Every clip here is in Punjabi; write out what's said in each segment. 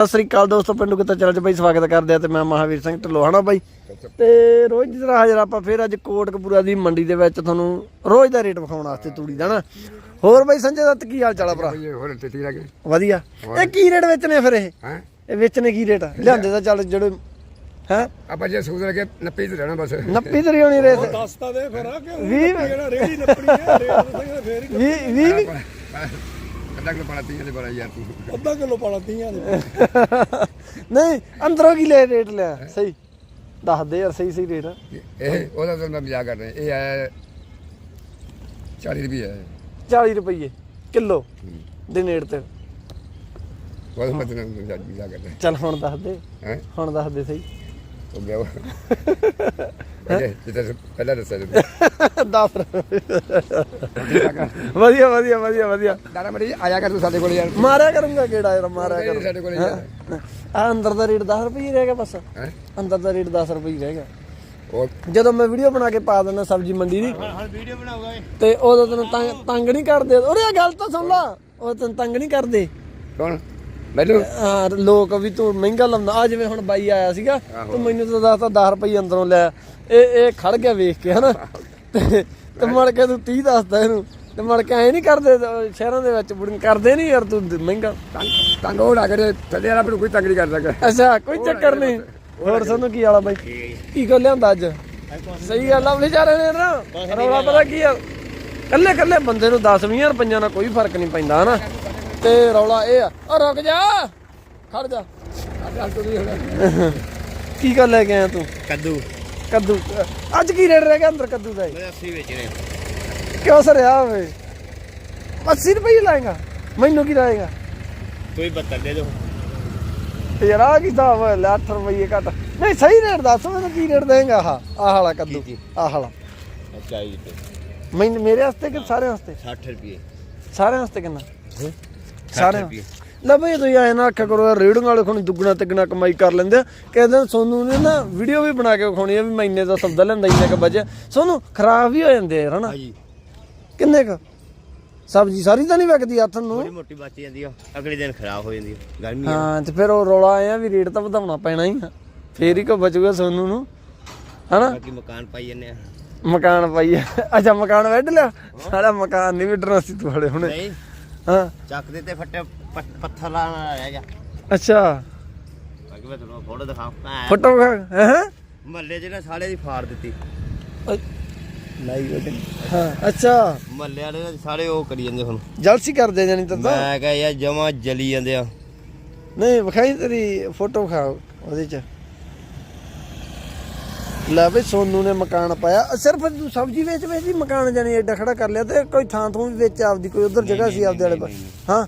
ਸਤਿ ਸ੍ਰੀ ਅਕਾਲ ਦੋਸਤੋ ਪਿੰਡੂ ਕਿਤਾ ਚੈਨਲ 'ਚ ਬਾਈ ਸਵਾਗਤ ਕਰਦੇ ਆ ਤੇ ਮੈਂ ਮਹਾਵੀਰ ਸਿੰਘ ਢਿੱਲੋਂ ਹਨਾ ਬਾਈ? ਤੇ ਰੋਜ਼ ਦੀ ਤਰ੍ਹਾਂ ਹਾਜ਼ਰ ਆਪਾਂ ਫਿਰ ਅੱਜ ਕੋਟਕਪੂਰਾ ਦੀ ਮੰਡੀ ਦੇ ਵਿੱਚ ਤੁਹਾਨੂੰ ਰੋਜ਼ ਦਾ ਰੇਟ ਵਿਖਾਉਣ ਵਾਸਤੇ ਤੂੜੀ ਦਾ ਨਾ ਹੋਰ ਬਾਈ ਸੰਜੇ ਦੱਤ ਕੀ ਹਾਲ ਚਾਲ ਆ ਭਰਾ? ਹੋਰ ਤੇ ਤੀਰਾ ਕੇ ਵਧੀਆ। ਇਹ ਕੀ ਰੇਟ ਵੇਚਣੇ ਫਿਰ ਇਹ? ਹੈ? ਇਹ ਵੇਚਣੇ ਕੀ ਰੇਟ ਆ? ਲਿਆਂਦੇ ਤਾਂ ਚੱਲ ਜਿਹੜੇ ਹੈ? ਆਪਾਂ ਜੇ ਸੂਦ ਲਗੇ 90 ਤੇ ਰਹਿਣਾ ਬਸ। 90 ਤਰੀ ਹੋਣੀ ਰੇਟ ਦੱਸਤਾ ਦੇ ਫਿਰ ਆ ਕਿ 20 ਜਿਹੜਾ ਰੇੜੀ ਨੱਪਣੀ ਹੈ ਰੇਟ ਫੇਰ ਹੀ 20 20 ਅੱਧਾ ਕਿਲੋ ਪਾਣਾ ਤੀਆਂ ਦੇ ਬੜਾ ਯਾਰ ਤੂੰ। ਅੱਧਾ ਕਿਲੋ ਪਾਣਾ ਤੀਆਂ ਦੇ ਨਹੀਂ ਅੰਦਰੋਂ ਕੀ ਲੈ ਰੇਟ ਲਿਆ? ਸਹੀ। ਦੱਸ ਦੇ ਯਾਰ ਸਹੀ ਸਹੀ ਰੇਟ। ਇਹ ਉਹਦਾ ਤਾਂ ਮੈਂ ਮਜ਼ਾਕ ਕਰ ਰਿਹਾ ਇਹ ਆਇਆ 40 ਰੁਪਏ ਹੈ 40 ਰੁਪਏ ਕਿਲੋ ਦੇ ਨੇੜ ਤੇ। ਉਹ ਮੈਂ ਤੈਨੂੰ ਮਜ਼ਾਕ ਕਰ ਰਿਹਾ ਚੱਲ ਹੁਣ ਦੱਸ ਦੇ। ਹੁਣ ਦੱਸ ਦੇ ਸਹੀ। ਹੋ ਗਿਆ ਉਹ ਜਿੱਥੇ ਪਹਿਲਾਂ ਦੱਸਿਆ ਤੂੰ ਦੱਸ ਵਧੀਆ ਵਧੀਆ ਵਧੀਆ ਵਧੀਆ ਦਾਰਾ ਮੜੀ ਆਇਆ ਕਰ ਤੂੰ ਸਾਡੇ ਕੋਲ ਯਾਰ ਮਾਰਿਆ ਕਰੂੰਗਾ ਕਿਹੜਾ ਯਾਰ ਮਾਰਿਆ ਇਹ ਕਰ ਸਾਡੇ ਕੋਲ ਯਾਰ ਆ ਅੰਦਰ ਦਾ ਰੇਟ 10 ਰੁਪਏ ਹੀ ਰਹਿ ਗਿਆ ਬਸ ਹੈ ਅੰਦਰ ਦਾ ਰੇਟ 10 ਰੁਪਏ ਹੀ ਰਹਿ ਗਿਆ ਜਦੋਂ ਮੈਂ ਵੀਡੀਓ ਬਣਾ ਕੇ ਪਾ ਦਿੰਦਾ ਸਬਜ਼ੀ ਮੰਡੀ ਦੀ ਹਾਂ ਵੀਡੀਓ ਬਣਾਉਗਾ ਤੇ ਉਦੋਂ ਤੈਨੂੰ ਤੰਗ ਨਹੀਂ ਕਰਦੇ ਇਹ ਗੱਲ ਤਾਂ ਸੁਣ ਲਾ ਉਹ ਤੈਨੂੰ ਤੰਗ ਨਹੀਂ ਕਰਦੇ ਕੌਣ ਮੈਨੂੰ ਹਾਂ ਲੋਕ ਵੀ ਤੂੰ ਮਹਿੰਗਾ ਲਾਉਂਦਾ। ਆ ਜਿਵੇਂ ਹੁਣ ਬਾਈ ਆਇਆ ਸੀਗਾ ਤੂੰ ਮੈਨੂੰ ਤਾਂ ਦੱਸਦਾ 10 ਰੁਪਏ ਅੰਦਰੋਂ ਲੈ। ਇਹ ਇਹ ਖੜ ਗਿਆ ਵੇਖ ਕੇ ਹਨਾ? ਤੇ ਤੇ ਮੜ ਕੇ ਤੂੰ 30 ਦੱਸਦਾ ਇਹਨੂੰ। ਤੇ ਮੜ ਕੇ ਐ ਨਹੀਂ ਕਰਦੇ ਸ਼ਹਿਰਾਂ ਦੇ ਵਿੱਚ ਬੁੜੀਆਂ ਕਰਦੇ ਨਹੀਂ ਯਾਰ ਤੂੰ ਮਹਿੰਗਾ। ਤੰਗ ਹੋ ਲੱਗੇ ਥੱਲੇ ਵਾਲਾ ਮੈਨੂੰ ਕੋਈ ਤੰਗ ਨਹੀਂ ਕਰ ਸਕਦਾ। ਅੱਛਾ ਕੋਈ ਚੱਕਰ ਨਹੀਂ ਹੋਰ ਸਾਨੂੰ ਕੀ ਵਾਲਾ ਬਾਈ? ਕੀ ਕੋ ਲਿਆਂਦਾ ਅੱਜ? ਸਹੀ ਗੱਲ ਆ ਵਿਚਾਰੇ ਨੇ ਨਾ। ਰੌਲਾ ਪਤਾ ਕੀ ਆ? ਕੱਲੇ ਕੱਲੇ ਬੰਦੇ ਨੂੰ 10 20 ਰੁਪਈਆਂ ਨਾਲ ਕੋਈ ਫ਼ਰਕ ਨਹੀਂ ਪੈਂਦਾ ਹਨਾ? ਤੇ ਰੌਲਾ ਇਹ ਆ। ਓ ਰੁਕ ਜਾ। ਖੜ ਜਾ। ਵੀ ਕੀ ਕਰ ਲੈ ਕੇ ਆਇਆ ਤੂੰ? ਕੱਦੂ। ਕੱਦੂ। ਅੱਜ ਕੀ ਰੇਟ ਰਹਿ ਗਿਆ ਅੰਦਰ ਕੱਦੂ ਦਾ ਇਹ? ਮੈਂ 80 ਵੇਚ ਰਹੇ ਕਿਉਂ ਸਰਿਆ ਹੋਵੇ 80 ਰੁਪਏ ਲਾਏਗਾ। ਮੈਨੂੰ ਕੀ ਲਾਏਗਾ? ਕੋਈ 72 ਦੇ ਦੋ। ਤੇ ਯਾਰ ਆ ਕੀ ਹਿਸਾਬ ਹੋਇਆ? ਲੈ 8 ਰੁਪਏ ਘੱਟ। ਨਹੀਂ ਸਹੀ ਰੇਟ ਦੱਸ ਮੈਨੂੰ ਕੀ ਰੇਟ ਦੇਂਗਾ ਆਹ? ਆਹ ਵਾਲਾ ਕੱਦੂ ਆਹ ਵਾਲਾ। ਅੱਛਾ ਜੀ। ਤੇ ਮੈਨੂੰ ਮੇਰੇ ਵਾਸਤੇ ਕਿ ਸਾਰੇ ਵਾਸਤੇ? 60 ਰੁਪਏ। ਸਾਰਿਆਂ ਵਾਸਤੇ ਕਿੰਨਾ? ਸਾਰਿਆਂ ਲੈ ਬਈ ਤੁਸੀਂ ਆਏ ਨਾ ਆਖਿਆ ਕਰੋ ਯਾਰ ਵਾਲੇ ਖੁਣੀ ਦੁੱਗਣਾ ਤਿੱਗਣਾ ਕਮਾਈ ਕਰ ਲੈਂਦੇ ਆ। ਕਹਿੰਦੇ ਨੇ ਸੋਨੂੰ ਨੇ ਨਾ ਵੀਡੀਓ ਵੀ ਬਣਾ ਕੇ ਵਿਖਾਉਣੀ ਆ ਵੀ ਮੈਂ ਇੰਨੇ ਦਾ ਸੌਦਾ ਲੈਂਦਾ ਇੰਨੇ ਕ ਵਜੇ ਸੋਨੂੰ ਖਰਾਬ ਵੀ ਹੋ ਜਾਂਦੇ ਆ ਹਨਾ? ਹਾਂਜੀ। ਕਿੰਨੇ ਕ? ਸਬਜ਼ੀ ਸਾਰੀ ਤਾਂ ਨਹੀਂ ਵਿਕਦੀ ਹੱਥ ਨੂੰ? ਥੋੜੀ ਮੋਟੀ ਬਚ ਜਾਂਦੀ ਆ। ਅਗਲੇ ਦਿਨ ਖਰਾਬ ਹੋ ਜਾਂਦੀ ਆ ਗਰਮੀ ਆ। ਹਾਂ ਤੇ ਫਿਰ ਉਹ ਰੌਲਾ ਆਇਆ ਵੀ ਰੇਟ ਤਾਂ ਵਧਾਉਣਾ ਪੈਣਾ ਹੀ ਆ। ਫੇਰ ਹੀ ਕੋ ਬਚੂਗਾ ਸੋਨੂੰ ਨੂੰ ਹਨਾ? ਬਾਕੀ ਮਕਾਨ ਪਾਈ ਜੰਨੇ ਆ। ਮਕਾਨ ਪਾਈ ਆ। ਅੱਛਾ ਮਕਾਨ ਵੱਢ ਲਿਆ? ਸਾਡਾ ਮਕਾਨ ਨਹੀਂ ਵੱਢਣਾ ਸੀ ਤੁਹਾਡੇ ਹੁਣੇ। ਨਹੀਂ। ਹਾਂ। ਚੱਕ ਦੇ ਤੇ ਫੱਟੇ ਪ- ਪੱਥਰ ਲਾਣਾ ਰਹਿ ਗਿਆ ਅੱਛਾ। ਬਾਕੀ ਮੈਂ ਤੁਹਾਨੂੰ ਫੋਟੋ ਦਿਖਾਵਾਂ ਫੋਟੋ ਹੈ ਹੈ? ਮਹੱਲੇ 'ਚ ਨਾ ਸਾਲੇ ਦੀ ਫਾੜ ਦਿੱਤੀ। ਲਾਈ ਵਜਨ ਹਾਂ ਅੱਛਾ। ਮਹੱਲੇ ਵਾਲੇ ਨਾ ਸਾਰੇ ਉਹ ਕਰੀ ਜਾਂਦੇ ਹੁਣ। ਜਲਸੀ ਕਰਦੇ ਜਾਨੀ ਤਾਂ ਤਾਂ? ਮੈਂ ਕਹਾਂ ਯਾਰ ਜਮਾ ਜਲੀ ਜਾਂਦੇ ਆ। ਨਹੀਂ ਵਿਖਾਈ ਤੇਰੀ ਫੋਟੋ ਵਿਖਾਓ ਉਹਦੇ ਚ। ਲੈ ਬਈ ਸੋਨੂ ਨੇ ਮਕਾਨ ਪਾਇਆ। ਅ, ਸਿਰਫ ਤੂੰ ਸਬਜ਼ੀ ਵੇਚ ਵੇਚ ਹੀ ਮਕਾਨ ਜਾਨੀ ਐਡਾ ਖੜਾ ਕਰ ਲਿਆ ਤੇ ਕੋਈ ਥਾਂ ਥੂੰ ਵੀ ਵਿੱਚ ਆਪਦੀ ਕੋਈ ਉਧਰ ਜਗ੍ਹਾ ਸੀ ਆਪਦੇ ਵਾਲੇ ਪਾਸੇ ਹਾਂ।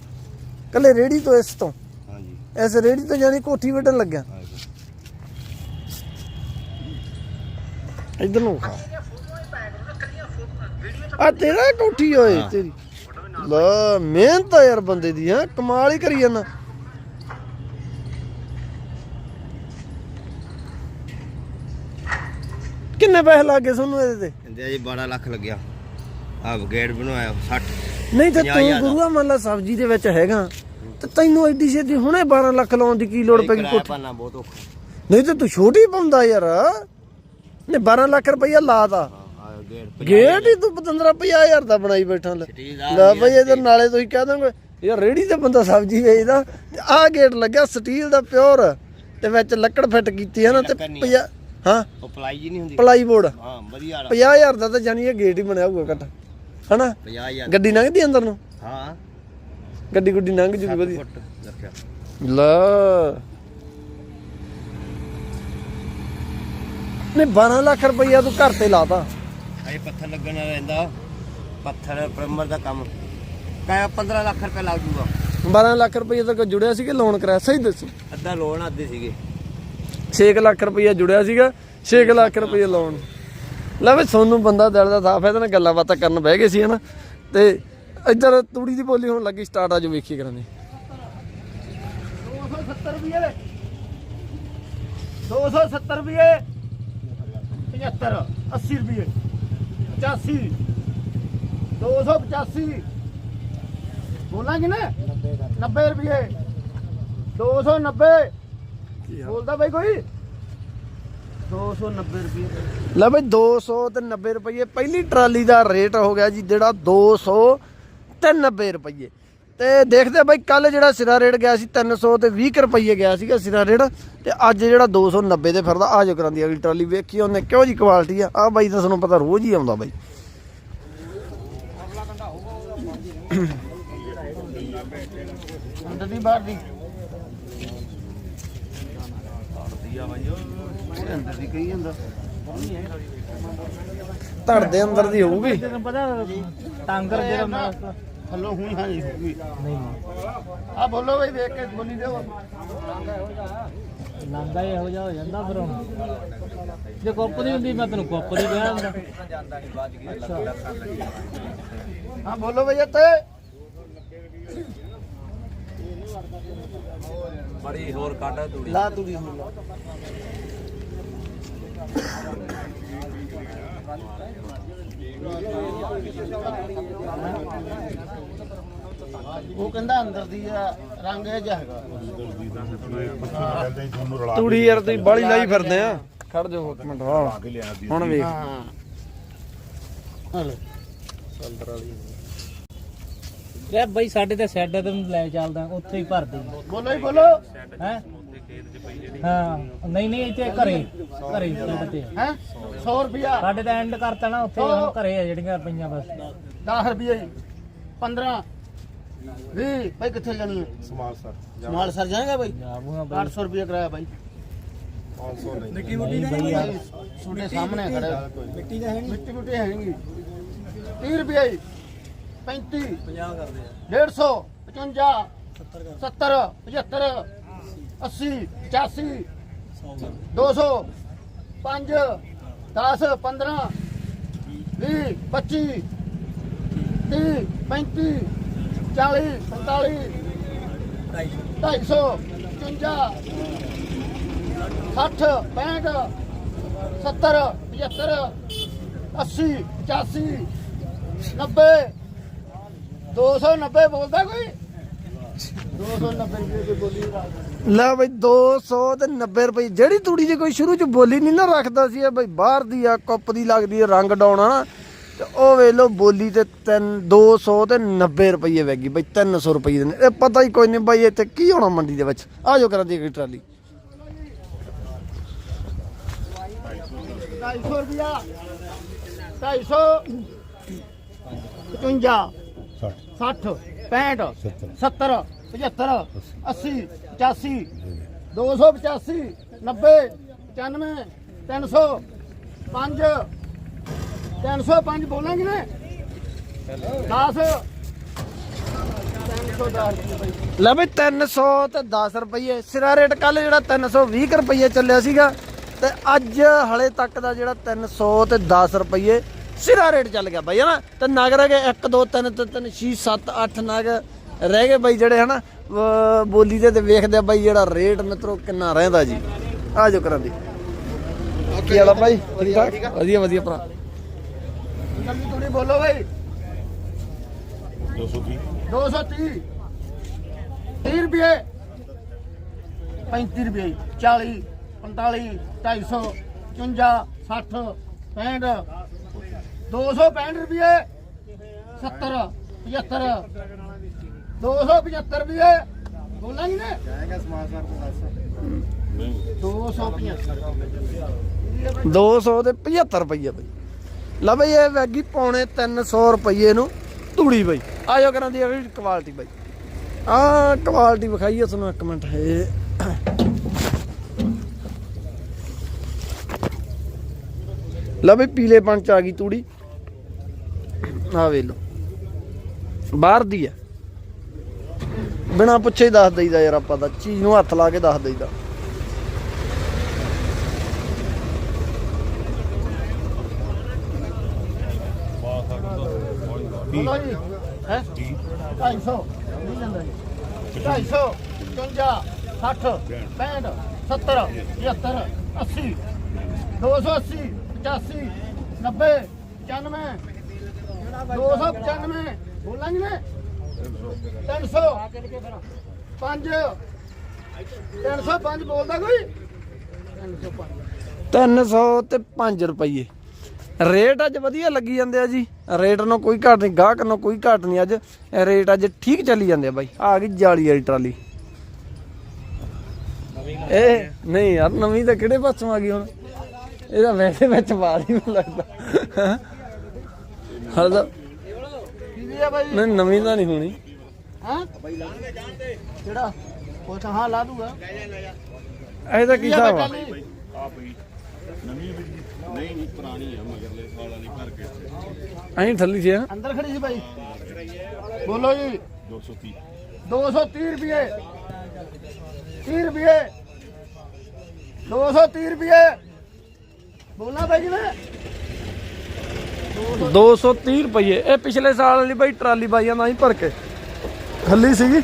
ਕੱਲੇ ਰੇੜੀ ਤੋਂ ਇਸ ਤੋਂ। ਹਾਂਜੀ। ਇਸ ਰੇੜੀ ਤੋਂ ਜਾਨੀ ਕੋਠੀ ਵੱਢਣ ਲੱਗਿਆ। ਇਧਰ ਨੂੰ ਆ ਤੇਰਾ ਕੋਠੀ ਓਏ ਤੇਰੀ। ਲੈ ਮਿਹਨਤ ਆ ਯਾਰ ਬੰਦੇ ਦੀ ਹਾਂ। ਕਮਾਲ ਹੀ ਕਰੀ ਜਾਂਦਾ। ਕਿੰਨੇ ਪੈਸੇ ਲੱਗੇ ਤੁਹਾਨੂੰ ਇਹਦੇ ਤੇ? ਕਹਿੰਦੇ ਜੀ 12 ਲੱਖ ਲੱਗਿਆ। ਆ ਗੇਟ ਬਣਵਾਇਆ 60 ਨਹੀਂ ਤੇ ਤੂੰ। ਗੁਰੂਆ ਮੰਨ ਲਾ ਸਬਜ਼ੀ ਦੇ ਵਿੱਚ ਹੈਗਾ ਤੇ ਤੈਨੂੰ ਐਡੀ ਛੇਤੀ ਹੁਣੇ 12 ਲੱਖ ਲਾਉਣ ਦੀ ਕੀ ਲੋੜ ਪੈ ਗਈ ਕੋਠੀ? ਭਰਨਾ ਬਹੁਤ ਔਖਾ। ਨਹੀਂ ਤੇ ਤੂੰ ਛੋਟੀ ਪਾਉਂਦਾ ਯਾਰ। ਨੇ 12 ਲੱਖ ਰੁਪਈਆ ਲਾਤਾ ਗੇਟ ਹੀ ਤੂੰ 15 50000 ਦਾ ਬਣਾਈ ਬੈਠਾ ਲੈ। ਲੈ ਬਈ ਇਧਰ ਨਾਲੇ ਤੁਸੀਂ ਕਹਿ ਦੋਗੇ ਯਾਰ ਰੇੜੀ ਤੇ ਬੰਦਾ ਸਬਜ਼ੀ ਵੇਚਦਾ ਆਹ ਗੇਟ ਲੱਗਿਆ ਸਟੀਲ ਦਾ ਪਿਓਰ ਤੇ ਵਿੱਚ ਲੱਕੜ ਫਿੱਟ ਕੀਤੀ ਹੈ ਨਾ ਤੇ ਹਾਂ? ਉਹ ਪਲਾਈ ਜੀ ਨਹੀਂ ਹੁੰਦੀ। Ply board. ਹਾਂ ਵਧੀਆ ਵਾਲਾ। 50000 ਦਾ ਤਾਂ ਜਾਨੀ ਇਹ ਗੇਟ ਹੀ ਬਣਿਆ ਹੋਊਗਾ ਘੱਟ। ਹਨਾ? 50000 ਗੱਡੀ ਲੰਘਦੀ ਅੰਦਰ ਨੂੰ? ਹਾਂ। ਗੱਡੀ ਗੁੱਡੀ ਲੰਘ ਜੂਗੀ ਵਧੀਆ। ਫੁੱਟ ਰੱਖਿਆ। ਲੈ। ਨੇ 12 ਲੱਖ ਰੁਪਈਆ ਤੂੰ ਘਰ ਤੇ ਲਾਤਾ। ਇਹ ਪੱਥਰ ਲੱਗਣ ਵਾਲਾ ਰਹਿੰਦਾ। ਪੱਥਰ ਪ੍ਰਮਰ ਦਾ ਕੰਮ। ਕਾਇਆ 15 ਲੱਖ ਰੁਪਏ ਲੱਗ ਜੂਗਾ 12 ਲੱਖ ਰੁਪਈਆ ਤੱਕ ਜੁੜਿਆ ਸੀ ਕਿ ਲੋਨ ਕਰਾਇਆ? ਸਹੀ ਦੱਸੋ। ਅੱਧਾ ਲੋਨ ਆਦੇ ਸੀਗੇ। 6 ਲੱਖ ਰੁਪਈਆ ਜੁੜਿਆ ਸੀਗਾ 6 ਲੱਖ ਰੁਪਈਆ ਲੋਨ ਲੈ ਵੀ ਸੋਨੂੰ ਬੰਦਾ ਦਿਲ ਦਾ ਸਾਫ਼ ਹੈ, ਇਹਦੇ ਨਾਲ ਗੱਲਾਂ ਬਾਤਾਂ ਕਰਨ ਬਹਿ ਗਏ ਸੀ, ਹਨਾ। ਤੇ ਇੱਧਰ ਤੂੜੀ ਦੀ ਬੋਲੀ ਹੁਣ ਲੱਗੀ ਸਟਾਰਟ ਆਜੋ ਵੇਖੀ ਕਰਾਂਗੇ 270 ਰੁਪਏ 270 ਰੁਪਏ 75 80 ਰੁਪਏ 85 285 ਬੋਲਾਂਗੇ ਨਾ? 90 ਰੁਪਏ 290 ਬੋਲਦਾ ਬਾਈ ਕੋਈ? 290 ਰੁਪਏ। ਲੈ ਬਈ 200 ਤੇ 90 ਰੁਪਏ। ਪਹਿਲੀ ਟਰਾਲੀ ਦਾ ਰੇਟ ਹੋ ਗਿਆ ਜੀ ਜਿਹੜਾ 200 ਤੇ 90 ਰੁਪਏ। ਤੇ ਦੇਖਦੇ ਬਈ ਕੱਲ ਜਿਹੜਾ ਸਿਰਾ ਰੇਟ ਗਿਆ ਸੀ 300 ਤੇ 20 ਕੁ ਰੁਪਏ ਗਿਆ ਸੀਗਾ ਸਿਰਾ ਰੇਟ। ਤੇ ਅੱਜ ਜਿਹੜਾ 290 ਤੇ ਫਿਰਦਾ ਆ ਜੋ ਕਰਾਂਦੀ ਅਗਲੀ ਟਰਾਲੀ ਵੇਖੀ ਉਹਨੇ ਕਿਉਂ ਜੀ ਕੁਆਲਿਟੀ ਆ। ਆ ਬਾਈ ਤਾਂ ਤੁਹਾਨੂੰ ਪਤਾ ਰੋਜ਼ ਹੀ ਆਉਂਦਾ ਬਾਈ। ਅੰਦਰ ਦੀ ਬਾਹਰ ਦੀ ਅੰਦਰ ਦੀ ਕਹੀ ਜਾਂਦਾ ਧੜ ਦੇ ਅੰਦਰ ਦੀ ਹੋਊਗੀ। ਤੈਨੂੰ ਪਤਾ ਟਾਂਗਰ ਜਿਹੜਾ ਥੱਲੋਂ ਹੁਣ ਹਾਂ ਨਹੀਂ ਹੋਊਗੀ ਨਹੀਂ। ਆ ਬੋਲੋ ਬਈ ਵੇਖ ਕੇ ਬੋਲੀ ਦਿਓ ਲਾਂਦਾ ਇਹੋ ਜਿਹਾ ਹੋ ਜਾਂਦਾ ਫਿਰ ਹੁਣ। ਜੇ ਕੁੱਪ ਦੀ ਹੁੰਦੀ ਮੈਂ ਤੈਨੂੰ ਕੁੱਪ ਦੀ ਕਹਿ ਦਿੰਦਾ। ਹਾਂ ਬੋਲੋ ਬਈ ਇੱਥੇ। ਬੜੀ ਹੋਰ ਕੱਢ ਤੂੜੀ। ਲਾ ਤੂੜੀ ਹੁਣ ਲਾ। ਉਹ ਕਹਿੰਦਾ ਅੰਦਰ ਦੀ ਆ, ਰੰਗ ਇਹ ਜਿਹਾ ਹੈਗਾ। ਤੂੜੀ ਯਾਰ ਤੁਸੀਂ ਬਾਲੀ ਲਾਈ ਫਿਰਦੇ ਆ। ਖੜ ਜਾਓ ਇੱਕ ਮਿੰਟ। ਹਾਂ। ਹੁਣ ਵੇਖ। ਹਾਂ। ਹਲੋ ਯਾਰ ਬਈ ਸਾਡੇ ਤੇ ਸੈੱਡ ਤੇ ਲੈ ਚੱਲਦਾ ਉੱਥੇ ਹੀ ਭਰ ਦੇ ਬੋਲੋ ਹੀ ਬੋਲੋ। ਹੈ? ਹਾਂ ਨਹੀਂ ਨਹੀਂ ਇੱਥੇ ਘਰੇ ਘਰੇ ਸੈੱਡ ਤੇ। ਹੈ? 100 ਰੁਪਿਆ ਸਾਡੇ ਤਾਂ ਐਂਡ ਕਰਤਾ ਨਾ ਉੱਥੇ ਹੁਣ ਘਰੇ ਆ ਜਿਹੜੀਆਂ ਪਈਆਂ ਬਸ। 10 ਰੁਪਏ 15 20 ਭਾਈ ਕਿੱਥੇ ਜਾਣੀ ਹੈ? ਸਮਾਲ ਸਰ ਸਮਾਲ ਸਰ ਜਾਏਗਾ ਭਾਈ ਜਾਬੂਗਾ 800 ਰੁਪਏ ਕਰਾਇਆ ਭਾਈ ਨਹੀਂ। ਬਈ ਯਾਰ ਤੁਹਾਡੇ ਸਾਹਮਣੇ ਖੜਾ। ਮਿੱਟੀ ਦਾ ਹੈ ਨਹੀਂ ਮਿੱਟੀ ਮੁੱਟੀ ਹੈ ਨਹੀਂ 30 ਰੁਪਏ 35 50 ਕਰਦੇ ਆ। 150 55 70 75 80 85 200 5 10 15 20 25 30 35 40 45 250 55 60 65 70 75 80 85 90 290 ਬੋਲਦਾ ਕੋਈ? 290 ਰੁਪਏ ਦੀ ਬੋਲੀ ਦਾ ਲੈ ਬਈ 200 ਤੇ 90 ਰੁਪਏ ਜਿਹੜੀ ਤੂੜੀ ਜੇ ਕੋਈ ਸ਼ੁਰੂ ਚ ਬੋਲੀ ਨਹੀਂ ਨਾ ਰੱਖਦਾ ਸੀ ਇਹ ਬਈ ਬਾਹਰ ਦੀ ਆ ਕੱਪ ਦੀ ਲੱਗਦੀ ਆ ਰੰਗ ਡਾਉਣਾ ਨਾ ਤੇ ਉਹ ਵੇਖ ਲਓ ਬੋਲੀ ਤੇ 3 200 ਤੇ 90 ਰੁਪਏ ਵੈਗੀ ਬਈ 300 ਰੁਪਏ ਦੇ। ਇਹ ਪਤਾ ਹੀ ਕੋਈ ਨਹੀਂ ਬਈ ਇੱਥੇ ਕੀ ਹੋਣਾ ਮੰਡੀ ਦੇ ਵਿੱਚ। ਆ ਜੋ ਕਰਾਂ ਦੀ ਟਰਾਲੀ। 250 ਰੁਪਿਆ 250 55 60 65 70 75 80 85 285 90 95 300 5 305 ਬੋਲਾਂਗੇ ਨੇ? 10 310 ਲੈ ਬਈ 300 ਤੇ 10 ਰੁਪਏ ਸਿਰਾ ਰੇਟ ਕੱਲ ਜਿਹੜਾ 320 ਕੁ ਰੁਪਏ ਚੱਲਿਆ ਸੀਗਾ ਤੇ ਅੱਜ ਹਲੇ ਤੱਕ ਦਾ ਜਿਹੜਾ 300 ਤੇ 10 ਰੁਪਏ ਸਿਰਾ ਰੇਟ ਚੱਲ ਗਿਆ ਬਾਈ ਹਨਾ? ਤੇ ਨਗ ਰਹਿ ਗਏ 1 2 3 3 6 7 8 ਨਗ ਰਹਿ ਗਏ ਬਾਈ ਜਿਹੜੇ ਹਨਾ? ਬੋਲੀ ਦੇ ਤੇ ਵੇਖਦੇ ਆ ਬਾਈ ਜਿਹੜਾ ਰੇਟ ਮਿੱਤਰੋ ਕਿੰਨਾ ਰਹਿੰਦਾ ਜੀ। ਆ ਜੋ ਕਰਾਂ ਦੀ। ਕੀ ਹਾਲ ਆ ਬਾਈ? ਠੀਕ ਠਾਕ? ਵਧੀਆ। ਵਧੀਆ ਭਰਾ। ਜਲਦੀ ਥੋੜੀ ਬੋਲੋ ਭਾਈ 230 230 30 ਰੁਪਏ। 35 ਰੁਪਏ 40 45 250 55 60 65 265 ਰੁਪਏ। 70 75 275 ਰੁਪਏ। ਬੋਲਾਂਗੇ ਨੇ ਜਾਏਗਾ ਸਮਾਜ ਸਰ ਤੋਂ 275 200 ਤੇ 75 ਰੁਪਏ ਬਈ। ਲੈ ਬਈ ਇਹ ਵੈਗੀ ਪੌਣੇ 300 ਰੁਪਏ ਨੂੰ ਤੂੜੀ ਬਈ। ਆਜੋ ਕਰਾਂ ਦੀ ਕੁਆਲਿਟੀ ਬਈ। ਆ ਕੁਆਲਿਟੀ ਵਿਖਾਈਏ ਤੁਹਾਨੂੰ ਇੱਕ ਮਿੰਟ। ਹੈ ਲੈ ਬਈ ਪੀਲੇ ਪੰਚ ਆ ਗਈ ਤੂੜੀ। ਆ ਵੇ ਲੋ ਬਾਹਰ ਦੀ ਆ ਬਿਨਾ ਪੁੱਛੇ ਹੀ ਦੱਸ ਦਈਦਾ ਯਾਰ ਆਪਾਂ ਤਾਂ। ਚੀਜ਼ ਨੂੰ ਹੱਥ ਲਾ ਕੇ ਦੱਸ ਦਈਦਾ। ਹੈ? 250 ਨਹੀਂ ਜਾਂਦਾ ਜੀ 250 55 60 65 70 75 80 280 85 90 95 295 ਬੋਲਾਂਗੇ? ਨੇ 300 5 305 ਬੋਲਦਾ ਕੋਈ? 305 ਤੇ 5 ਰੁਪਏ ਰੇਟ ਅੱਜ ਵਧੀਆ ਲੱਗੀ ਜਾਂਦੇ ਆ ਜੀ। ਰੇਟ ਨੂੰ ਕੋਈ ਘਾਟ ਨਹੀਂ, ਗਾਹਕ ਨੂੰ ਕੋਈ ਘਾਟ ਨਹੀਂ ਅੱਜ। ਰੇਟ ਅੱਜ ਠੀਕ ਚੱਲੀ ਜਾਂਦੇ ਆ ਬਾਈ। ਆ ਗਈ ਜਾਲੀ ਵਾਲੀ ਟਰਾਲੀ। ਇਹ ਨਹੀਂ ਯਾਰ, ਨਵੀਂ ਤਾਂ ਕਿਹੜੇ ਪਾਸੋਂ ਆ ਗਈ ਹੁਣ? ਇਹਦਾ ਵੈਸੇ ਵਿੱਚ ਪਾ ਨਹੀਂ ਲੱਗਦਾ। ਹਲਦਾ ਕੀ ਆ ਬਾਈ? ਨਹੀਂ ਨਵੀਂ ਤਾਂ ਨਹੀਂ ਹੋਣੀ। ਹਾਂ? ਕਿਹੜਾ? ਪੁੱਛ ਹਾਂ ਲਾ ਦੂਗਾ। ਇਹ ਤਾਂ ਕੀ ਕੀ ਆ ਹਿਸਾਬ ਆ ਟਰਾਲੀ? ਅਸੀਂ ਥੱਲੀ ਸੀ ਆ ਅੰਦਰ ਖੜੀ ਸੀ ਬਾਈ। ਬੋਲੋ ਜੀ। 230 230 ਰੁਪਏ। 30 ਰੁਪਏ। 230 ਰੁਪਏ। ਬੋਲਣਾ ਬਾਈ ਜੀ ਮੈਂ 230 ਰੁਪਏ ਇਹ ਪਿਛਲੇ ਸਾਲ ਵਾਲੀ ਬਾਈ ਟਰਾਲੀ ਬਾਈਆਂ ਨਾਲ ਹੀ ਭਰ ਕੇ। ਖੱਲੀ ਸੀਗੀ।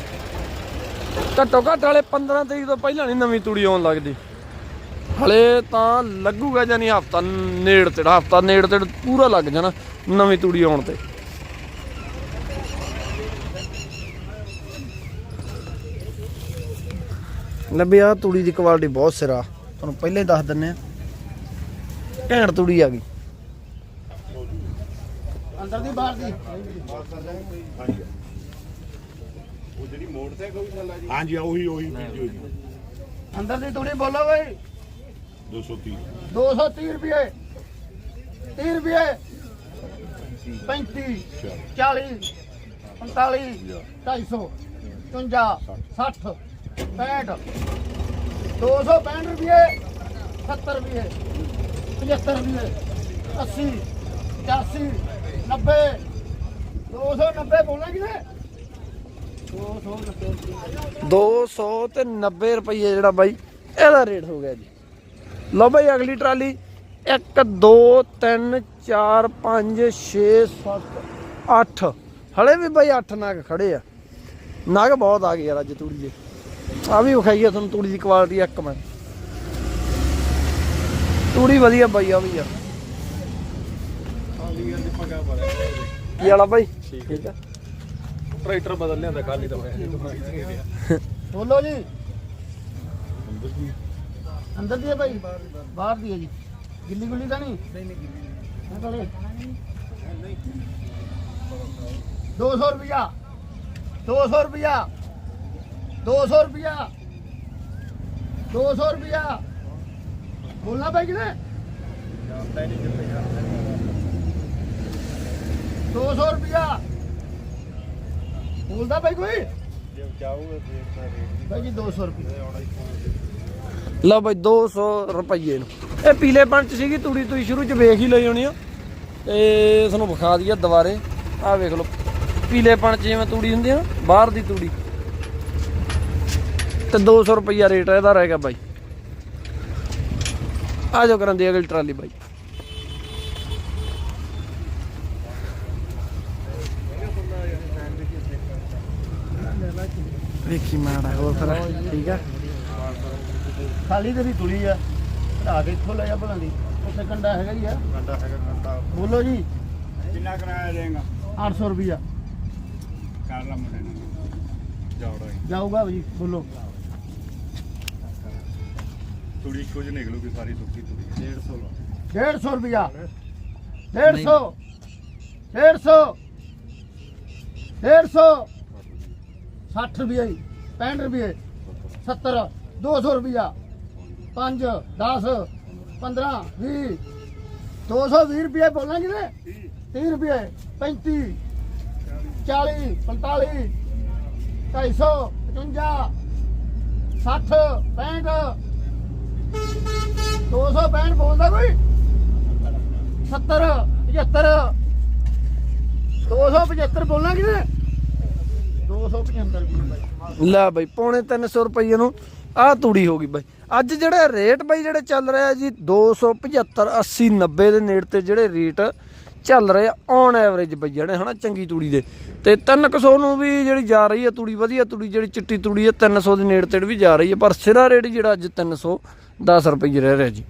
ਘੱਟੋ ਘੱਟ ਵਾਲੇ 15 ਤਰੀਕ ਤੋਂ ਪਹਿਲਾਂ ਨਹੀਂ ਨਵੀਂ ਤੂੜੀ ਆਉਣ ਲੱਗਦੀ। ਹਲੇ ਤਾਂ ਲੱਗੂਗਾ ਜਾਨੀ ਹਫਤਾ ਨੇੜ ਤੇ ਹਫਤਾ ਨੇੜ ਤੇ ਪੂਰਾ ਲੱਗ ਜਾਣਾ ਨਵੀਂ ਤੂੜੀ ਆਉਣ ਤੇ। ਲੱਭੀ ਆ ਤੂੜੀ ਦੀ ਕੁਆਲਿਟੀ ਬਹੁਤ ਸਿਰਾ। ਤੁਹਾਨੂੰ ਪਹਿਲਾਂ ਹੀ ਦੱਸ ਦਿੰਨੇ ਆ। ਘੈਂਟ ਤੂੜੀ ਆ ਗਈ। ਅੰਦਰ ਦੀ ਬਾਹਰ ਦੀ। ਹਾਂਜੀ। ਉਹੀ ਉਹੀ ਵੀਡੀਓ ਜੀ। ਅੰਦਰ ਦੀ ਤੂੜੀ ਬੋਲੋ ਬਾਈ। 230 230 ਰੁਪਏ। 30 ਰੁਪਏ। 35 40 45 250 55 60 65 265 ਰੁਪਏ 70 ਰੁਪਏ 75 ਰੁਪਏ 80 85 90 290 ਬੋਲਣਾ ਕਿਨੇ 290 200 ਤੇ 90 ਰੁਪਏ ਜਿਹੜਾ ਬਾਈ, ਇਹਦਾ ਰੇਟ ਹੋ ਗਿਆ ਜੀ। ਲਓ ਬਾਈ ਅਗਲੀ ਟਰਾਲੀ 1 2 3 4 5 6 7 8 ਹਲੇ ਵੀ ਬਾਈ 8 ਨਗ ਖੜੇ ਆ। ਨਗ ਬਹੁਤ ਆ ਗਏ ਯਾਰ ਅੱਜ ਤੂੜੀ ਦੇ। ਆ ਵੀ ਵਿਖਾਈ ਆ ਤੁਹਾਨੂੰ ਤੂੜੀ ਦੀ ਕੁਆਲਿਟੀ ਇੱਕ ਮੈਂ ਤੂੜੀ ਵਧੀਆ ਬਾਈ, ਆ ਵੀ ਯਾਰ ਕੀ ਵਾਲਾ ਬਾਈ? ਠੀਕ ਆ। ਟਰੈਕਟਰ ਬਦਲ ਲਿਆਂਦਾ ਕੱਲ ਹੀ ਤਾਂ ਹੋਇਆ ਬੋਲੋ ਜੀ। ਅੰਦਰ ਦੀ ਹੈ ਭਾਈ ਬਾਹਰ ਦੀ ਹੈ ਜੀ। ਗਿੱਲੀ ਗੁੱਲੀ ਤਾਂ ਨਹੀਂ? ਨਹੀਂ ਨਹੀਂ ਗਿੱਲੀ 200 ਰੁਪਿਆ 200 ਰੁਪਿਆ 200 ਰੁਪਿਆ 200 ਰੁਪਿਆ ਬੋਲਣਾ ਭਾਈ ਕਿਨੇ 200 ਰੁਪਿਆ ਬੋਲਦਾ ਭਾਈ ਕੋਈ? ਭਾਈ ਜੀ 200 ਰੁਪਏ ਲਓ ਬਾਈ 200 ਰੁਪਏ ਨੂੰ। ਇਹ ਪੀਲੇ ਪੰਚ ਸੀਗੀ, ਤੂੜੀ ਤੁਸੀਂ ਸ਼ੁਰੂ ਚ ਵੇਖ ਹੀ ਲਈ ਹੋਣੀ ਆ। ਤੇ ਤੁਹਾਨੂੰ ਵਿਖਾ ਦਈਏ ਦੁਬਾਰੇ। ਆਹ ਵੇਖ ਲਓ, ਪੀਲੇ ਪੰਚ ਜਿਵੇਂ ਤੂੜੀ ਹੁੰਦੀ ਆ ਬਾਹਰ ਦੀ ਤੂੜੀ। ਤੇ 200 ਰੁਪਈਆ ਰੇਟ ਇਹਦਾ ਰਹੇਗਾ ਬਾਈ। ਆ ਜਾਓ ਕਰਨ ਦੀ ਅਗਲੀ ਟਰਾਲੀ ਬਾਈ। ਵੇਖੀ ਮਾੜਾ ਹੋਰ ਫਿਰ ਠੀਕ ਆ? ਖਾਲੀ ਤੇਰੀ ਤੁਲੀ ਆ ਢਾ ਕੇ ਇੱਥੋਂ ਲੈ ਜਾ ਭਲਾਂ ਦੀ ਉੱਥੇ ਕੰਡਾ ਹੈਗਾ ਹੀ ਆ। ਕੰਡਾ ਹੈਗਾ ਕੰਡਾ। ਬੋਲੋ ਜੀ। ਕਿੰਨਾ ਕਰਾਇਆ ਦੇਗਾ? 800 ਰੁਪਿਆ ਕਰ ਲਾ ਮੁੰਡੇ ਨੂੰ। ਜਾਉੜਾ ਜਾਊਗਾ ਜੀ ਬੋਲੋ। ਤੁੜੀ ਕੁਝ ਨਿਕਲੂਗੀ ਸਾਰੀ ਸੁੱਕੀ ਤੁੜੀ 150 150 ਰੁਪਿਆ 150 150 150 60 ਰੁਪਏ 65 ਰੁਪਏ 70 200 ਰੁਪਿਆ 5 10 15 20 220 ਰੁਪਏ ਬੋਲਾਂ ਕਿਨੇ 30 ਰੁਪਏ 35 40 45 250 55 60 65 265 ਬੋਲਦਾ ਕੋਈ? 70 75 275 ਬੋਲਣਾ ਕਿਤੇ 275 ਰੁਪਏ ਲੈ ਬਾਈ, ਪੌਣੇ 300 ਰੁਪਏ ਨੂੰ ਆਹ ਤੂੜੀ ਹੋ ਗਈ ਬਾਈ। ਅੱਜ ਜਿਹੜਾ ਰੇਟ ਬਾਈ ਜਿਹੜੇ ਚੱਲ ਰਿਹਾ ਜੀ 275 80 90 ਦੇ ਨੇੜੇ ਤੇ ਜਿਹੜੇ ਰੇਟ ਚੱਲ ਰਹੇ ਔਨ ਐਵਰੇਜ ਬਈ ਜਿਹੜੇ, ਹਨਾ, ਚੰਗੀ ਤੂੜੀ ਦੇ। ਤੇ 300 ਨੂੰ ਵੀ ਜਿਹੜੀ ਜਾ ਰਹੀ ਹੈ ਤੂੜੀ, ਵਧੀਆ ਤੂੜੀ, ਜਿਹੜੀ ਚਿੱਟੀ ਤੂੜੀ ਹੈ 300 ਦੇ ਨੇੜੇ ਤੇੜ ਵੀ ਜਾ ਰਹੀ ਹੈ ਪਰ ਸਿਰਾ ਰੇਟ ਜਿਹੜਾ ਅੱਜ 310 ਰੁਪਏ ਰਹਿ ਰਿਹਾ ਜੀ।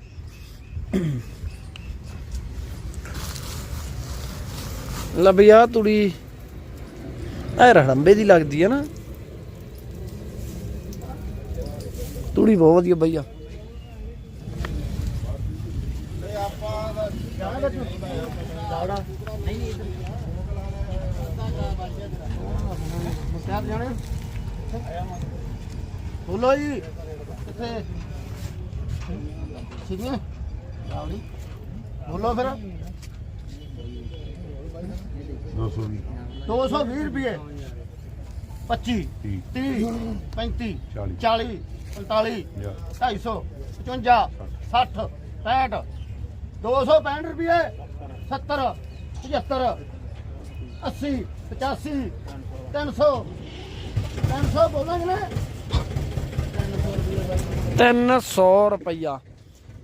ਲੈ ਬਈ, ਆਹ ਤੂੜੀ ਐ ਰੜੰਬੇ ਦੀ ਲੱਗਦੀ ਹੈ ਨਾ। ਤੂੜੀ ਬਹੁਤ ਵਧੀਆ ਬਈ ਆ ਮੁਖਤਿਆਰ ਜਾਣੇ ਬੋਲੋ ਜੀ। ਕਿੱਥੇ ਠੀਕ ਹੈ। ਲਾਉਣੀ ਬੋਲੋ ਫਿਰ। 220 220 ਰੁਪਏ। 25 30 35 40 45 250 55 60 65 265 ਰੁਪਏ। 70 75 80 85 300 300 ਬੋਲਾਂਗੇ ਨਾ 300 ਰੁਪਈਆ।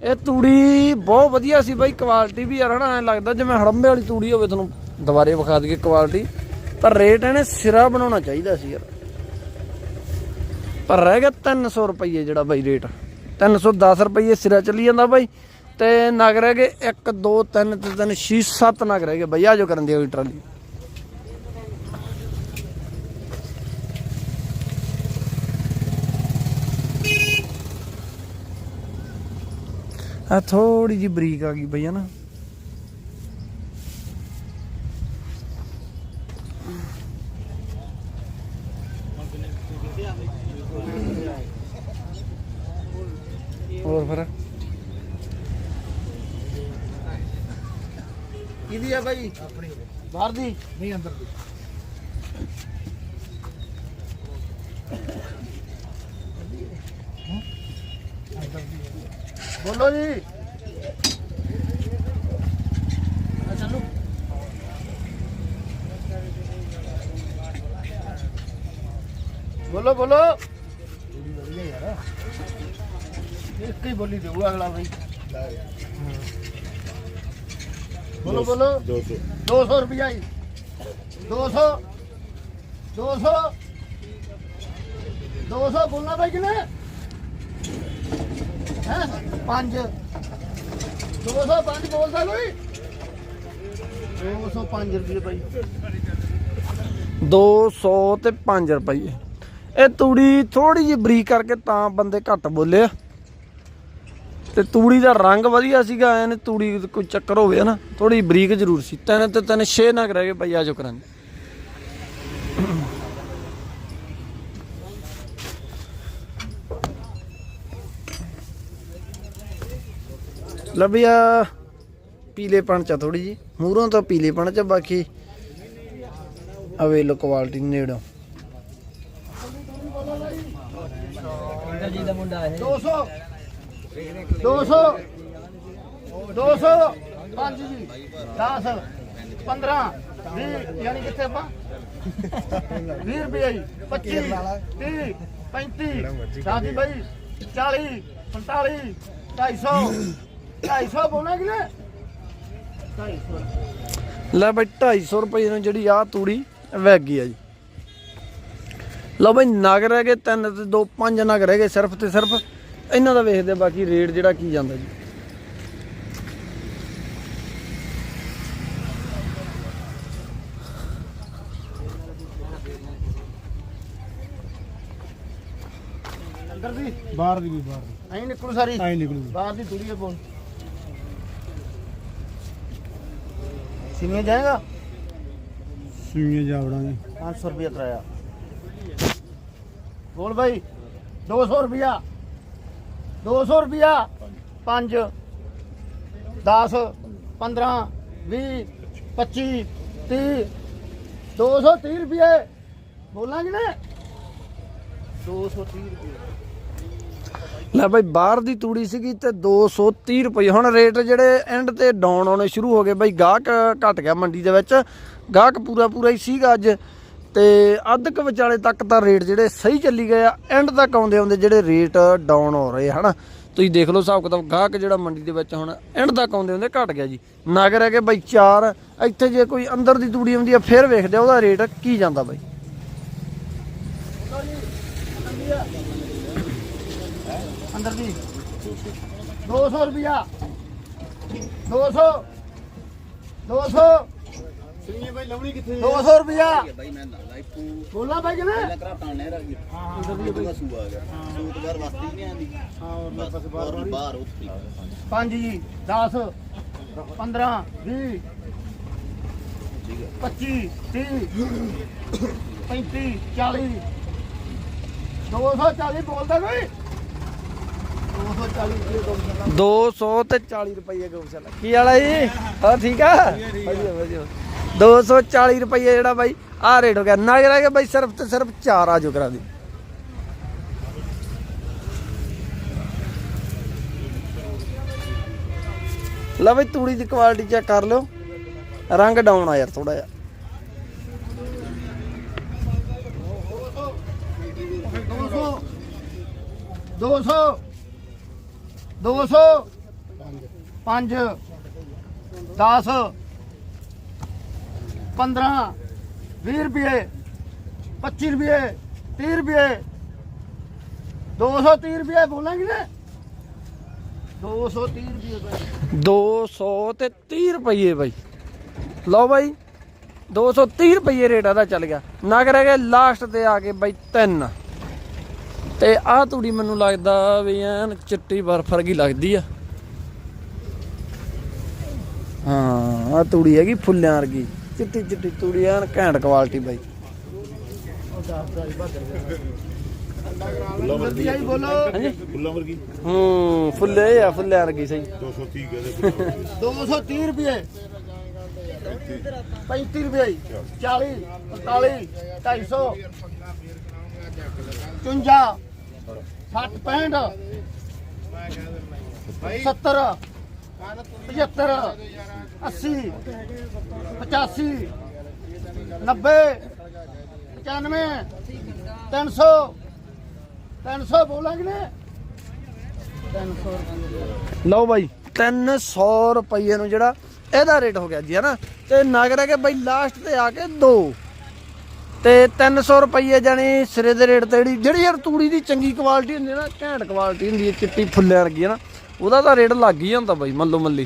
ਇਹ ਤੂੜੀ ਬਹੁਤ ਵਧੀਆ ਸੀ ਬਾਈ ਕੁਆਲਿਟੀ ਵੀ ਯਾਰ ਹਨਾ ਐਂ ਲੱਗਦਾ ਜਿਵੇਂ ਹੜੰਬੇ ਵਾਲੀ ਤੂੜੀ ਹੋਵੇ ਤੁਹਾਨੂੰ ਦੁਬਾਰੇ ਵਿਖਾ ਦਈਏ ਕੁਆਲਿਟੀ ਪਰ ਰੇਟ ਇਹਨੇ ਸਿਰਾ ਬਣਾਉਣਾ ਚਾਹੀਦਾ ਸੀ ਯਾਰ। ਪਰ ਰਹਿ ਗਿਆ 300 ਰੁਪਈਏ ਜਿਹੜਾ ਬਾਈ ਰੇਟ। 310 ਰੁਪਈਏ ਸਿਰਾ ਚੱਲੀ ਜਾਂਦਾ ਬਾਈ। ਤੇ ਨਗ ਰਹਿ ਗਏ 1 2 3 ਤੇ 3 6 7 ਨਗ ਰਹਿ ਗਏ ਬਈ। ਆ ਜੋ ਕਰਨ ਦੀ ਹੋਈ ਟਰਾਲੀ। ਆ ਥੋੜੀ ਜੀ ਬਰੀਕ ਆ ਗਈ ਬਈ ਹਨਾ ਹੋਰ ਫਿਰ? ਕਿਹਦੀ ਆ ਬਾਈ? ਆਪਣੀ। ਬਾਹਰ ਦੀ? ਨਹੀਂ ਅੰਦਰ ਦੀ। ਬੋਲੋ ਜੀ। ਬੋਲੀ ਦੇਊਗਾ ਅਗਲਾ ਬਈ। ਬੋਲੋ ਬੋਲੋ। 200 200 ਰੁਪਇਆ ਜੀ। 200 200 200 ਬੋਲਣਾ ਭਾਈ ਕਿਨੇ ਹੈ? 5 205 ਬੋਲਦਾ ਕੋਈ? 205 ਰੁਪਏ ਭਾਈ 200 ਤੇ 5 ਰੁਪਏ ਇਹ ਤੂੜੀ ਥੋੜੀ ਜਿਹੀ ਬਰੀਕ ਕਰਕੇ ਤਾਂ ਬੰਦੇ ਘੱਟ ਬੋਲੇ ਆ। ਤੇ ਤੂੜੀ ਦਾ ਰੰਗ ਵਧੀਆ ਸੀਗਾ ਐਨ ਤੂੜੀ ਦਾ ਕੋਈ ਚੱਕਰ ਹੋਵੇ ਨਾ ਥੋੜੀ ਬਰੀਕ ਜ਼ਰੂਰ ਸੀ। ਤਿੰਨ ਤੇ ਤਿੰਨ ਛੇ ਨਗ ਰਹਿ ਗਏ ਬਈ, ਆ ਜੋ ਕਰਾਂ ਪੀਲੇਪਣ ਚ ਥੋੜੀ ਜੀ ਮੂਹਰੋਂ ਤਾਂ ਪੀਲੇਪਣ ਚ ਬਾਕੀ ਅਵੇਲ ਕੁਆਲਿਟੀ ਨੇੜੋਂ। 200 200 200 5 ਜੀ। 10 15 20 ਯਾਨੀ ਕਿੱਥੇ ਆਪਾਂ? 20 ਰੁਪਏ ਜੀ। 25 30 35 ਸਾਡੀ ਬਾਈ। 40 45 250 250 ਬੋਲਣਾ ਕਿ ਨਾ 250 ਲੈ ਬਈ 250 ਰੁਪਏ ਨੂੰ ਜਿਹੜੀ ਆ ਤੂੜੀ ਵਗ ਗਈ ਆ ਜੀ। ਲਓ ਬਈ, ਨਗ ਰਹਿ ਗਏ ਤਿੰਨ ਤੇ ਦੋ, ਪੰਜ ਨਗ ਰਹਿ ਗਏ ਸਿਰਫ ਤੇ ਸਿਰਫ। ਇਹਨਾਂ ਦਾ ਵੇਖਦੇ ਆ ਬਾਕੀ ਰੇਟ ਜਿਹੜਾ ਕੀ ਜਾਂਦਾ ਜੀ। ਅੰਦਰ ਦੀ? ਬਾਹਰ ਦੀ ਵੀ ਬਾਹਰ ਦੀ। ਐਂ ਨਿਕਲੂ ਸਾਰੀ? ਆਈ ਨਿਕਲੂ ਬਾਹਰ ਦੀ ਥੋੜੀ ਹੈ ਬੋਲ ਸਿਮੇ ਜਾਏਗਾ? ਸੀਵੀਆਂ ਜਾਵੜਾਂਗੇ 500 ਰੁਪਏ ਕਰਾਇਆ। ਬੋਲ ਭਾਈ 200 ਰੁਪਿਆ 200 ਰੁਪਿਆ 5 10 15 20 25 30 230 ਰੁਪਏ। ਬੋਲਾਂਗੇ ਨਾ 230 ਰੁਪਏ। ਲੈ ਬਈ, ਬਾਹਰ ਦੀ ਤੂੜੀ ਸੀਗੀ ਤੇ 230 ਰੁਪਏ। ਹੁਣ ਰੇਟ ਜਿਹੜੇ ਐਂਡ ਤੇ ਡਾਊਨ ਆਉਣੇ ਸ਼ੁਰੂ ਹੋ ਗਏ। ਬਈ, ਗਾਹਕ ਘਟ ਗਿਆ ਮੰਡੀ ਦੇ ਵਿੱਚ। ਗਾਹਕ ਪੂਰਾ ਪੂਰਾ ਹੀ ਸੀਗਾ ਅੱਜ। ਤੇ ਅੱਧ ਕੁ ਵਿਚਾਲੇ ਤੱਕ ਤਾਂ ਰੇਟ ਜਿਹੜੇ ਸਹੀ ਚੱਲੀ ਗਏ ਆ ਐਂਡ ਤੱਕ ਆਉਂਦੇ ਆਉਂਦੇ ਜਿਹੜੇ ਰੇਟ ਡਾਊਨ ਹੋ ਰਹੇ ਆ, ਹਨਾ? ਤੁਸੀਂ ਦੇਖ ਲਓ ਹਿਸਾਬ ਕਿਤਾਬ ਗਾਹਕ ਜਿਹੜਾ ਮੰਡੀ ਦੇ ਵਿੱਚ ਹੁਣ ਐਂਡ ਤੱਕ ਆਉਂਦੇ ਆਉਂਦੇ ਘਟ ਗਿਆ ਜੀ। ਨਗਰ ਹੈ ਕਿ ਬਈ 4 ਇੱਥੇ ਜੇ ਕੋਈ ਅੰਦਰ ਦੀ ਤੂੜੀ ਆਉਂਦੀ ਆ ਫਿਰ ਵੇਖਦੇ ਆ ਉਹਦਾ ਰੇਟ ਕੀ ਜਾਂਦਾ ਬਈ। ਅੰਦਰ ਦੀ। 200 ਰੁਪਿਆ 200 200 ਸੁਣੀਏ ਬਾਈ ਲਾਉਣੀ ਕਿੱਥੇ 200 ਰੁਪਿਆ ਬਾਈ ਮੈਂ ਲਾ ਬੋਲਾ ਬਾਈ ਕਿਨੇ ਪਹਿਲਾਂ ਕਰਾ ਟਾਣੇ ਰੱਖ ਗਿਆ ਹਾਂ ਉਧਰ ਵੀ ਬਈ ਸੂਆ ਆ ਗਿਆ। ਸੂਤਗਰ ਵਾਸਤੇ ਨਹੀਂ ਆਂਦੀ। ਹਾਂ ਹੋਰ ਪਾਸੇ ਬਾਹਰ ਬਾਹਰ ਉੱਥੇ 5 ਜੀ 10 15 20 25 30 35 40 240 ਬੋਲਦਾ ਕੋਈ? 240 ਰੁਪਏ ਦੋ 200 ਤੇ 40 ਰੁਪਏ ਗਊਸ਼ਾਲਾ। ਕੀ ਵਾਲਾ ਜੀ? ਹਾਂ ਠੀਕ ਆ। ਵਧੀਆ ਵਧੀਆ। 240 ਰੁਪਏ ਜਿਹੜਾ ਬਾਈ ਆ ਰੇਟ ਹੋ ਗਿਆ। ਨਾ ਰਹਿ ਗਿਆ ਬਾਈ, ਸਿਰਫ ਤੇ ਸਿਰਫ ਚਾਰ ਆ ਜੋ ਕਰਾ ਦੀ। ਲੈ ਬਈ, ਤੂੜੀ ਦੀ ਕੁਆਲਿਟੀ ਚੈੱਕ ਕਰ ਲਿਓ। ਰੰਗ ਡਾਊਨ ਆ ਯਾਰ ਥੋੜਾ ਜਿਹਾ। ਦੋ 200 200 5 10 15 20 ਰੁਪਏ 25 ਰੁਪਏ 30 ਰੁਪਏ। 230 ਰੁਪਏ ਬੋਲਾਂਗੇ ਨਾ। 230 ਰੁਪਏ ਬਾਈ। 200 ਤੇ 30 ਰੁਪਏ ਬਾਈ। ਲਓ ਬਾਈ 230 ਰੁਪਏ ਰੇਟ ਆਦਾ ਚੱਲ ਗਿਆ। ਨਾ ਰਹਿ ਲਾਸਟ ਤੇ ਆ ਕੇ ਬਾਈ 3 ਤੇ ਆਹ ਤੂੜੀ ਮੈਨੂੰ ਲੱਗਦਾ ਵੀ ਐਨ ਚਿੱਟੀ ਬਰਫ ਵਰਗੀ ਲੱਗਦੀ ਆ। ਹਾਂ ਆ ਤੂੜੀ ਹੈਗੀ ਫੁੱਲਿਆਂ ਵਰਗੀ। ਚਿੱਟੀ ਚਿੱਟੀ ਤੂੜੀ ਐਨ ਘੈਂਟ ਕੁਆਲਿਟੀ ਬਾਈ। ਜਲਦੀ ਆਈ ਬੋਲੋ। ਫੁੱਲਾਂ ਵਰਗੀ। ਹੂੰ ਫੁੱਲੇ ਆ ਫੁੱਲਿਆਂ ਵਰਗੀ ਸਹੀ। 230 ਕਹਦੇ 230 ਰੁਪਏ। 35 ਰੁਪਏ 40 45 250 54 60 65 70 75 80 85 90 95 300 300 ਬੋਲਾਂਗੇ ਨੇ। 300 ਲਓ ਬਾਈ 300 ਰੁਪਏ ਨੂੰ ਜਿਹੜਾ ਇਹਦਾ ਰੇਟ ਹੋ ਗਿਆ ਜੀ, ਹਨਾ? ਤੇ ਨਗ ਹੈ ਕਿ ਬਾਈ ਲਾਸਟ ਤੇ ਆ ਕੇ 2 ਤੇ 300 ਰੁਪਏ ਜਾਨੀ ਸਿਰੇ ਦੇ ਰੇਟ ਤੇ ਜਿਹੜੀ ਜਿਹੜੀ ਯਾਰ ਤੂੜੀ ਦੀ ਚੰਗੀ ਕੁਆਲਿਟੀ ਹੁੰਦੀ ਹੈ ਨਾ, ਘੈਂਟ ਕੁਆਲਿਟੀ ਹੁੰਦੀ ਹੈ, ਚਿੱਟੀ ਫੁੱਲਿਆਂ ਵਰਗੀ ਹੈ ਨਾ ਉਹਦਾ ਤਾਂ ਰੇਟ ਲੱਗ ਹੀ ਜਾਂਦਾ ਬਾਈ ਮੱਲੋ ਮੱਲੀ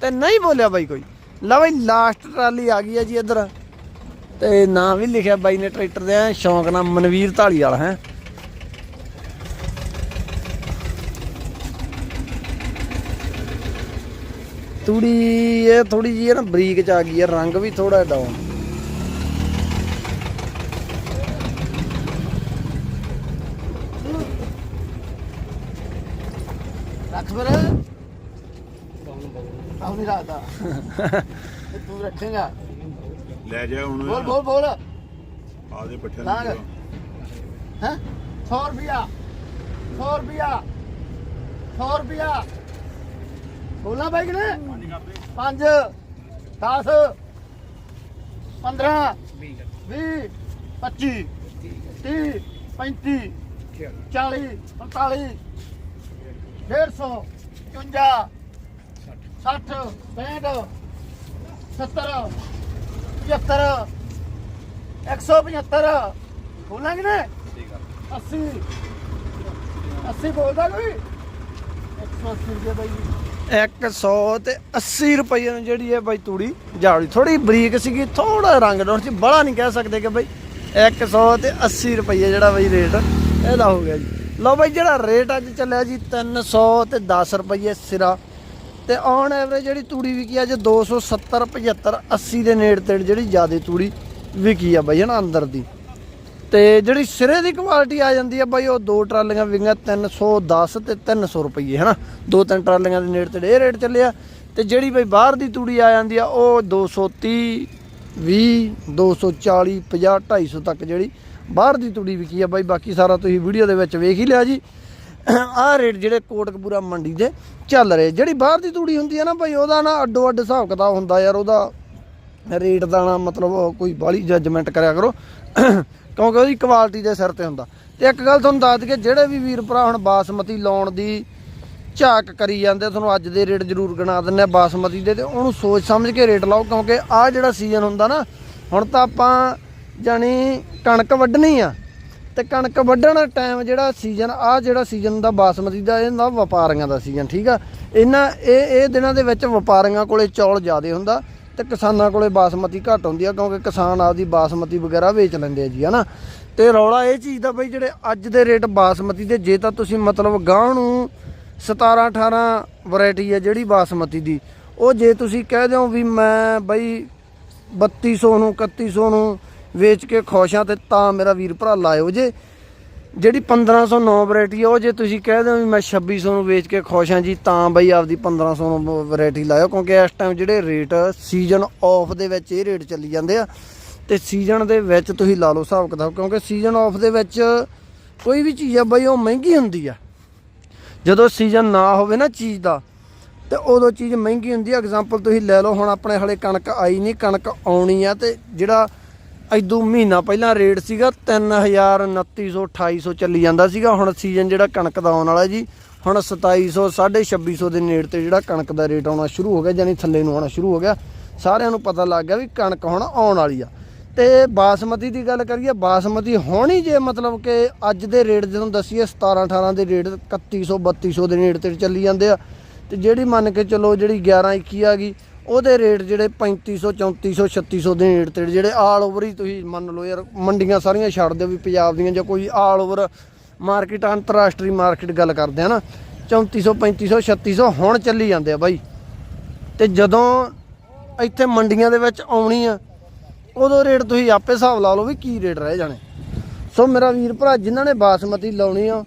ਤੇ ਨਹੀਂ ਬੋਲਿਆ ਬਾਈ ਕੋਈ। ਲਓ ਬਾਈ ਲਾਸਟ ਟਰਾਲੀ ਆ ਗਈ ਹੈ ਜੀ ਇੱਧਰ। ਤੇ ਨਾਂ ਵੀ ਲਿਖਿਆ ਬਾਈ ਨੇ ਟਰੈਕਟਰ ਦੇ ਸ਼ੌਂਕ ਨਾਲ ਮਨਵੀਰ ਢਾਲੀ ਵਾਲਾ ਹੈ। ਤੂੜੀ, ਇਹ ਥੋੜੀ ਜੀ ਨਾ, ਬਰੀਕ ਚ ਆ ਗਈ ਹੈ, ਰੰਗ ਵੀ ਥੋੜਾ ਡਾਊਨ ਨਹੀਂ ਰੱਖਦਾ ਤੂੰ ਰੱਖੇਗਾ। ਲੈ ਜਾ ਹੁਣ। ਬੋਲ ਬੋਲ ਬੋਲ। ਆਦੇ ਪੱਠੇ ਲਾਂਗ ਹੈ? 100 ਰੁਪਿਆ 100 ਰੁਪਿਆ 100 ਰੁਪਿਆ ਬੋਲਾ ਬਾਈ ਕਿਨੇ 5 10 15 20 25 40 45 150 60 65 ਨੂੰ ਜਿਹੜੀ ਤੂੜੀ ਜਾੜੀ ਬਰੀਕ ਸੀਗੀ ਥੋੜਾ ਰੰਗ ਸੀ, ਬੜਾ ਨਹੀਂ ਕਹਿ ਸਕਦੇ ਕਿ ਬਾਈ 100 ਤੇ 80 ਰੁਪਏ ਜਿਹੜਾ ਬਾਈ ਰੇਟ, ਇਹਦਾ ਹੋ ਗਿਆ ਜੀ। ਲਓ ਬਾਈ ਜਿਹੜਾ ਰੇਟ ਅੱਜ ਚੱਲਿਆ ਜੀ 310 ਰੁਪਏ ਸਿਰਾ। ਤੇ ਔਨ ਐਵਰੇਜ ਜਿਹੜੀ ਤੂੜੀ ਵਿਕੀ ਆ, ਅੱਜ 270 75 80 ਦੇ ਨੇੜੇ ਤੇੜ ਜਿਹੜੀ ਜ਼ਿਆਦਾ ਤੂੜੀ ਵਿਕੀ ਆ ਬਾਈ, ਹਨਾ, ਅੰਦਰ ਦੀ। ਤੇ ਜਿਹੜੀ ਸਿਰੇ ਦੀ ਕੁਆਲਿਟੀ ਆ ਜਾਂਦੀ ਆ ਬਾਈ, ਉਹ ਦੋ ਟਰਾਲੀਆਂ ਵਿੰਗਾ 310 ਤੇ 300 ਰੁਪਏ ਹਨਾ। ਦੋ ਤਿੰਨ ਟਰਾਲੀਆਂ ਦੇ ਨੇੜੇ ਤੇ ਇਹ ਰੇਟ ਚੱਲਿਆ। ਤੇ ਜਿਹੜੀ ਬਾਈ ਬਾਹਰ ਦੀ ਤੂੜੀ ਆ ਜਾਂਦੀ ਆ, ਉਹ 230 20 240 50 250 ਤੱਕ ਜਿਹੜੀ ਬਾਹਰ ਦੀ ਤੂੜੀ ਵਿਕੀ ਆ ਬਾਈ। ਬਾਕੀ ਸਾਰਾ ਤੁਸੀਂ ਵੀਡੀਓ ਦੇ ਵਿੱਚ ਵੇਖ ਹੀ ਲਿਆ ਜੀ। ਆਹ ਰੇਟ ਜਿਹੜੇ ਕੋਟਕਪੂਰਾ ਮੰਡੀ ਦੇ ਚੱਲ ਰਹੇ। ਜਿਹੜੀ ਬਾਹਰ ਦੀ ਤੂੜੀ ਹੁੰਦੀ ਹੈ ਨਾ ਭਾਈ, ਉਹਦਾ ਨਾ ਅੱਡੋ ਅੱਡ ਹਿਸਾਬ ਕਿਤਾਬ ਹੁੰਦਾ ਯਾਰ, ਉਹਦਾ ਰੇਟ ਦਾ ਨਾ ਮਤਲਬ ਕੋਈ ਬਾਹਲੀ ਜੱਜਮੈਂਟ ਕਰਿਆ ਕਰੋ। ਕਿਉਂਕਿ ਉਹਦੀ ਕੁਆਲਿਟੀ ਦੇ ਸਿਰ ਤੇ ਹੁੰਦਾ। ਤੇ ਇੱਕ ਗੱਲ ਤੁਹਾਨੂੰ ਦੱਸ ਦਈਏ, ਜਿਹੜੇ ਵੀ ਵੀਰ ਭਰਾ ਹੁਣ ਬਾਸਮਤੀ ਲਾਉਣ ਦੀ ਝਾਕ ਕਰੀ ਜਾਂਦੇ, ਤੁਹਾਨੂੰ ਅੱਜ ਦੇ ਰੇਟ ਜ਼ਰੂਰ ਗਿਣਾ ਦਿੰਨੇ ਆ ਬਾਸਮਤੀ ਦੇ, ਤੇ ਉਹਨੂੰ ਸੋਚ ਸਮਝ ਕੇ ਰੇਟ ਲਾਓ। ਕਿਉਂਕਿ ਆਹ ਜਿਹੜਾ ਸੀਜ਼ਨ ਹੁੰਦਾ ਨਾ, ਹੁਣ ਤਾਂ ਆਪਾਂ ਜਾਨੀ ਕਣਕ ਵੱਢਣੀ ਆ ਤੇ ਕਣਕ ਵੱਢਣ ਦਾ ਟਾਈਮ ਜਿਹੜਾ ਸੀਜ਼ਨ ਆ ਜਿਹੜਾ ਸੀਜ਼ਨ ਦਾ ਬਾਸਮਤੀ ਦਾ ਇਹਦਾ ਵਪਾਰੀਆਂ ਦਾ ਸੀਜ਼ਨ ਠੀਕ ਆ? ਇਹਨਾਂ, ਇਹ ਇਹ ਦਿਨਾਂ ਦੇ ਵਿੱਚ ਵਪਾਰੀਆਂ ਕੋਲੇ ਚੌਲ ਜ਼ਿਆਦਾ ਹੁੰਦਾ ਤੇ ਕਿਸਾਨਾਂ ਕੋਲੇ ਬਾਸਮਤੀ ਘੱਟ ਹੁੰਦੀ ਆ, ਕਿਉਂਕਿ ਕਿਸਾਨ ਆਪਦੀ ਬਾਸਮਤੀ ਵਗੈਰਾ ਵੇਚ ਲੈਂਦੇ ਆ ਜੀ, ਹਨਾ? ਤੇ ਰੌਲਾ ਇਹ ਚੀਜ਼ ਦਾ ਬਈ ਜਿਹੜੇ ਅੱਜ ਦੇ ਰੇਟ ਬਾਸਮਤੀ ਦੇ, ਜੇ ਤਾਂ ਤੁਸੀਂ ਮਤਲਬ ਗਾਂ ਨੂੰ 17 18 ਵੈਰਾਈਟੀ ਹੈ ਜਿਹੜੀ ਬਾਸਮਤੀ ਦੀ, ਉਹ ਜੇ ਤੁਸੀਂ ਕਹਿ ਦਿਓ ਵੀ ਮੈਂ ਬਈ 3200 ਨੂੰ 3100 ਨੂੰ ਵੇਚ ਕੇ ਖੁਸ਼ ਆ ਤੇ ਤਾਂ ਮੇਰਾ ਵੀਰ ਭਰਾ ਲਾਇਓ ਜੇ। ਜਿਹੜੀ 1509 ਵੈਰਾਈਟੀ ਆ, ਉਹ ਜੇ ਤੁਸੀਂ ਕਹਿ ਦਿਓ ਵੀ ਮੈਂ 2600 ਨੂੰ ਵੇਚ ਕੇ ਖੁਸ਼ ਆ ਜੀ, ਤਾਂ ਬਈ ਆਪਦੀ 1500 ਨੂੰ ਵੈਰਾਈਟੀ ਲਾਇਓ, ਕਿਉਂਕਿ ਇਸ ਟਾਈਮ ਜਿਹੜੇ ਰੇਟ ਸੀਜ਼ਨ ਆਫ ਦੇ ਵਿੱਚ ਇਹ ਰੇਟ ਚੱਲੀ ਜਾਂਦੇ ਆ। ਤੇ ਸੀਜ਼ਨ ਦੇ ਵਿੱਚ ਤੁਸੀਂ ਲਾ ਲਓ ਹਿਸਾਬ ਕਿਤਾਬ, ਕਿਉਂਕਿ ਸੀਜ਼ਨ ਆਫ ਦੇ ਵਿੱਚ ਕੋਈ ਵੀ ਚੀਜ਼ ਆ ਬਈ ਉਹ ਮਹਿੰਗੀ ਹੁੰਦੀ ਆ। ਜਦੋਂ ਸੀਜ਼ਨ ਨਾ ਹੋਵੇ ਨਾ ਚੀਜ਼ ਦਾ, ਤੇ ਉਦੋਂ ਚੀਜ਼ ਮਹਿੰਗੀ ਹੁੰਦੀ ਆ। ਐਗਜ਼ਾਮਪਲ ਤੁਸੀਂ ਲੈ ਲਓ, ਹੁਣ ਆਪਣੇ ਹਲੇ ਕਣਕ ਆਈ ਨਹੀਂ ਕਣਕ ਆਉਣੀ ਆ ਤੇ ਜਿਹੜਾ ਇਦੋਂ ਮਹੀਨਾ ਪਹਿਲਾਂ ਰੇਟ ਸੀਗਾ 3000 2900 2800 ਚੱਲੀ ਜਾਂਦਾ ਸੀਗਾ। ਹੁਣ ਸੀਜ਼ਨ ਜਿਹੜਾ ਕਣਕ ਦਾ ਆਉਣ ਵਾਲਾ ਜੀ, ਹੁਣ 2700 2600 ਦੇ ਨੇੜ ਤੇ ਜਿਹੜਾ ਕਣਕ ਦਾ ਰੇਟ ਆਉਣਾ ਸ਼ੁਰੂ ਹੋ ਗਿਆ ਯਾਨੀ ਥੱਲੇ ਨੂੰ ਆਉਣਾ ਸ਼ੁਰੂ ਹੋ ਗਿਆ। ਸਾਰਿਆਂ ਨੂੰ ਪਤਾ ਲੱਗ ਗਿਆ ਵੀ ਕਣਕ ਹੁਣ ਆਉਣ ਵਾਲੀ ਆ। ਤੇ ਬਾਸਮਤੀ ਦੀ ਗੱਲ ਕਰੀਏ, ਬਾਸਮਤੀ ਹੋਣੀ ਜੇ ਮਤਲਬ ਕਿ ਅੱਜ ਦੇ ਰੇਟ ਜਦੋਂ ਦਸੀਏ 17 18 ਦੇ ਰੇਟ 3100 3200 ਦੇ ਨੇੜੇ ਤੇ ਚੱਲੀ ਜਾਂਦੇ ਆ। ਤੇ ਜਿਹੜੀ ਮੰਨ ਕੇ ਚੱਲੋ ਜਿਹੜੀ 11 21 ਆ ਗਈ ਉਹਦੇ ਰੇਟ ਜਿਹੜੇ 3500 3400 3600 ਦੇ ਨੇੜੇ ਤੇ ਜਿਹੜੇ ਆਲ ਓਵਰ ਹੀ ਤੁਸੀਂ ਮੰਨ ਲਓ ਯਾਰ, ਮੰਡੀਆਂ ਸਾਰੀਆਂ ਛੱਡ ਦਿਓ ਵੀ ਪੰਜਾਬ ਦੀਆਂ ਜਾਂ ਕੋਈ ਆਲ ਓਵਰ ਮਾਰਕੀਟ ਅੰਤਰਰਾਸ਼ਟਰੀ ਮਾਰਕੀਟ ਗੱਲ ਕਰਦੇ ਆ ਨਾ 3400 3500 3600 ਹੁਣ ਚੱਲੀ ਜਾਂਦੇ ਆ ਬਾਈ। ਤੇ ਜਦੋਂ ਇੱਥੇ ਮੰਡੀਆਂ ਦੇ ਵਿੱਚ ਆਉਣੀ ਆ, ਉਦੋਂ ਰੇਟ ਤੁਸੀਂ ਆਪੇ ਹਿਸਾਬ ਲਾ ਲਓ ਵੀ ਕੀ ਰੇਟ ਰਹਿ ਜਾਣੇ। ਸੋ ਮੇਰਾ ਵੀਰ ਭਰਾ, ਜਿਨ੍ਹਾਂ ਨੇ ਬਾਸਮਤੀ ਲਾਉਣੀ ਆ,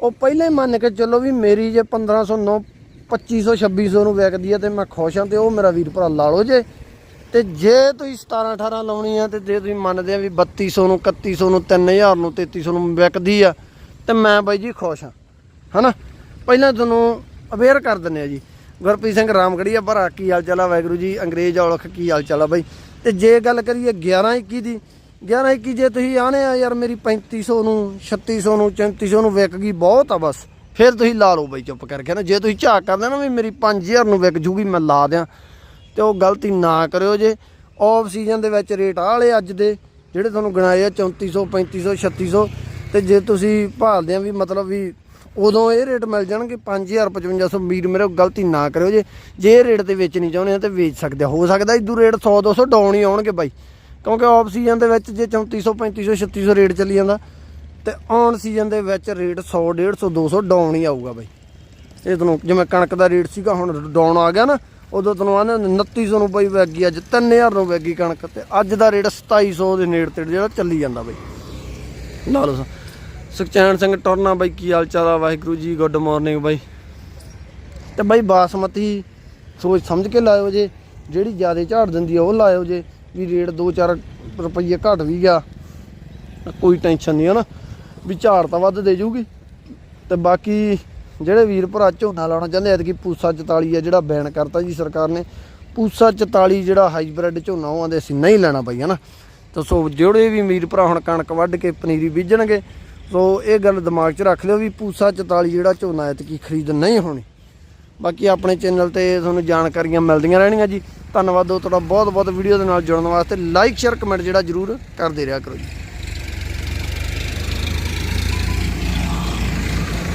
ਉਹ ਪਹਿਲਾਂ ਹੀ ਮੰਨ ਕੇ ਚੱਲੋ ਵੀ ਮੇਰੀ ਜੇ 1509 2500 2600 ਨੂੰ ਵਿਕਦੀ ਆ ਤੇ ਮੈਂ ਖੁਸ਼ ਹਾਂ ਤੇ ਉਹ ਮੇਰਾ ਵੀਰ ਭਰਾ ਲਾ ਲਓ ਜੇ। ਤੇ ਜੇ ਤੁਸੀਂ 17 18 ਲਾਉਣੀ ਆ ਤੇ ਜੇ ਤੁਸੀਂ ਮੰਨਦੇ ਆ ਵੀ 3200 ਨੂੰ 3100 ਨੂੰ 3000 ਨੂੰ 3300 ਨੂੰ ਵਿਕਦੀ ਆ, ਤੇ ਮੈਂ ਬਾਈ ਜੀ ਖੁਸ਼ ਹਾਂ ਹਨਾ? ਪਹਿਲਾਂ ਤੁਹਾਨੂੰ ਅਵੇਅਰ ਕਰ ਦਿੰਨੇ ਆ ਜੀ। ਗੁਰਪ੍ਰੀਤ ਸਿੰਘ ਰਾਮਗੜੀਆ, ਭਰਾ, ਕੀ ਹਾਲ ਚਾਲ ਆ? ਵਾਹਿਗੁਰੂ ਜੀ, ਅੰਗਰੇਜ਼ ਔਲਖ, ਕੀ ਹਾਲ ਚਾਲ ਆ ਬਾਈ? ਤੇ ਜੇ ਗੱਲ ਕਰੀਏ 11 21 ਦੀ 11 21 ਜੇ ਤੁਸੀਂ ਆਣੇ ਆ, ਯਾਰ ਮੇਰੀ 3500 ਨੂੰ 3600 ਨੂੰ 3400 ਨੂੰ ਵਿਕ ਗਈ ਬਹੁਤ ਆ ਬਸ। ਫਿਰ ਤੁਸੀਂ ਲਾ ਲਓ ਬਾਈ ਚੁੱਪ ਕਰਕੇ ਨਾ। ਜੇ ਤੁਸੀਂ ਝਾਕ ਕਰਦੇ ਨਾ ਵੀ ਮੇਰੀ 5000 ਨੂੰ ਵਿਕ ਜੂਗੀ ਮੈਂ ਲਾ ਦਿਆਂ, ਤੇ ਉਹ ਗਲਤੀ ਨਾ ਕਰਿਓ ਜੇ। ਆਫ ਸੀਜ਼ਨ ਦੇ ਵਿੱਚ ਰੇਟ ਆ ਵਾਲੇ ਅੱਜ ਦੇ, ਜਿਹੜੇ ਤੁਹਾਨੂੰ ਗਿਣਾਏ ਆ 3400 3500 3600 ਤੇ ਜੇ ਤੁਸੀਂ ਭਾਲਦੇ ਆ ਵੀ ਮਤਲਬ ਵੀ ਉਦੋਂ ਇਹ ਰੇਟ ਮਿਲ ਜਾਣਗੇ 5000 5500 ਵੀਰ ਮੇਰੇ ਗਲਤੀ ਨਾ ਕਰਿਓ ਜੇ। ਜੇ ਇਹ ਰੇਟ ਤੇ ਵੇਚਣੀ ਚਾਹੁੰਦੇ ਆ ਤੇ ਵੇਚ ਸਕਦੇ ਹੋ ਸਕਦਾ ਇਦੋਂ ਰੇਟ 100 200 ਡਾਊਨ ਹੀ ਆਉਣਗੇ ਬਾਈ। ਕਿਉਂਕਿ ਆਫ ਸੀਜ਼ਨ ਦੇ ਵਿੱਚ ਜੇ 3400 3500 3600 ਰੇਟ ਚੱਲੀ ਜਾਂਦਾ ਤੇ ਔਨ ਸੀਜ਼ਨ ਦੇ ਵਿੱਚ ਰੇਟ 100 150 200 ਡਾਊਨ ਹੀ ਆਊਗਾ ਬਾਈ। ਇਹ ਤੁਹਾਨੂੰ ਜਿਵੇਂ ਕਣਕ ਦਾ ਰੇਟ ਸੀਗਾ, ਹੁਣ ਡਾਊਨ ਆ ਗਿਆ ਨਾ, ਉਦੋਂ ਤੁਹਾਨੂੰ ਆਂਦੇ 2900 ਨੂੰ ਬਾਈ ਵੈਗੀ ਗਈ ਅੱਜ 3000 ਨੂੰ ਵਗ ਕਣਕ ਤੇ ਅੱਜ ਦਾ ਰੇਟ 2700 ਦੇ ਨੇੜੇ ਤੇ ਜਿਹੜਾ ਚੱਲੀ ਜਾਂਦਾ ਬਾਈ। ਲਾ ਲਓ ਸੁਖਚੈਨ ਸਿੰਘ ਟੋਰਨਾ ਬਾਈ, ਕੀ ਹਾਲ ਚਾਲ ਆ? ਵਾਹਿਗੁਰੂ ਜੀ, ਗੁੱਡ ਮਾਰਨਿੰਗ ਬਾਈ। ਤੇ ਬਾਈ ਬਾਸਮਤੀ ਸੋਚ ਸਮਝ ਕੇ ਲਾਇਓ ਜੇ, ਜਿਹੜੀ ਜ਼ਿਆਦਾ ਝਾੜ ਦਿੰਦੀ ਆ ਉਹ ਲਾਇਓ ਜੇ, ਵੀ ਰੇਟ 2-4 ਰੁਪਈਏ ਘਟ ਵੀ ਗਿਆ। ਕੋਈ ਟੈਨਸ਼ਨ ਨਹੀਂ ਹੈ ਨਾ। ਵੀ ਝਾੜ ਤਾਂ ਵੱਧ ਦੇ ਜੂਗੀ। ਤੇ ਬਾਕੀ ਜਿਹੜੇ ਵੀਰ ਭਰਾ ਝੋਨਾ ਲਾਉਣਾ ਚਾਹੁੰਦੇ, ਐਤਕੀ ਪੂਸਾ 44 ਆ ਜਿਹੜਾ ਬੈਨ ਕਰਤਾ ਜੀ ਸਰਕਾਰ ਨੇ। ਪੂਸਾ 44 ਜਿਹੜਾ ਹਾਈਬ੍ਰਿਡ ਝੋਨਾ, ਉਹ ਆਂਦੇ ਅਸੀਂ ਨਹੀਂ ਲੈਣਾ ਬਈ, ਹਨਾ। ਤਾਂ ਸੋ ਜਿਹੜੇ ਵੀ ਵੀਰ ਭਰਾ ਹੁਣ ਕਣਕ ਵੱਢ ਕੇ ਪਨੀਰੀ ਬੀਜਣਗੇ, ਸੋ ਇਹ ਗੱਲ ਦਿਮਾਗ 'ਚ ਰੱਖ ਲਿਓ ਵੀ ਪੂਸਾ 44 ਜਿਹੜਾ ਝੋਨਾ ਐਤਕੀ ਖਰੀਦ ਨਹੀਂ ਹੋਣੀ। ਬਾਕੀ ਆਪਣੇ ਚੈਨਲ ਤੇ ਤੁਹਾਨੂੰ ਜਾਣਕਾਰੀਆਂ ਮਿਲਦੀਆਂ ਰਹਿਣਗੀਆਂ ਜੀ। ਧੰਨਵਾਦ ਦੋ, ਤੁਹਾਡਾ ਬਹੁਤ ਬਹੁਤ ਵੀਡੀਓ ਦੇ ਨਾਲ ਜੁੜਨ ਵਾਸਤੇ। ਲਾਈਕ ਸ਼ੇਅਰ ਕਮੈਂਟ ਜਿਹੜਾ ਜਰੂਰ ਕਰਦੇ ਰਿਹਾ ਕਰੋ ਜੀ।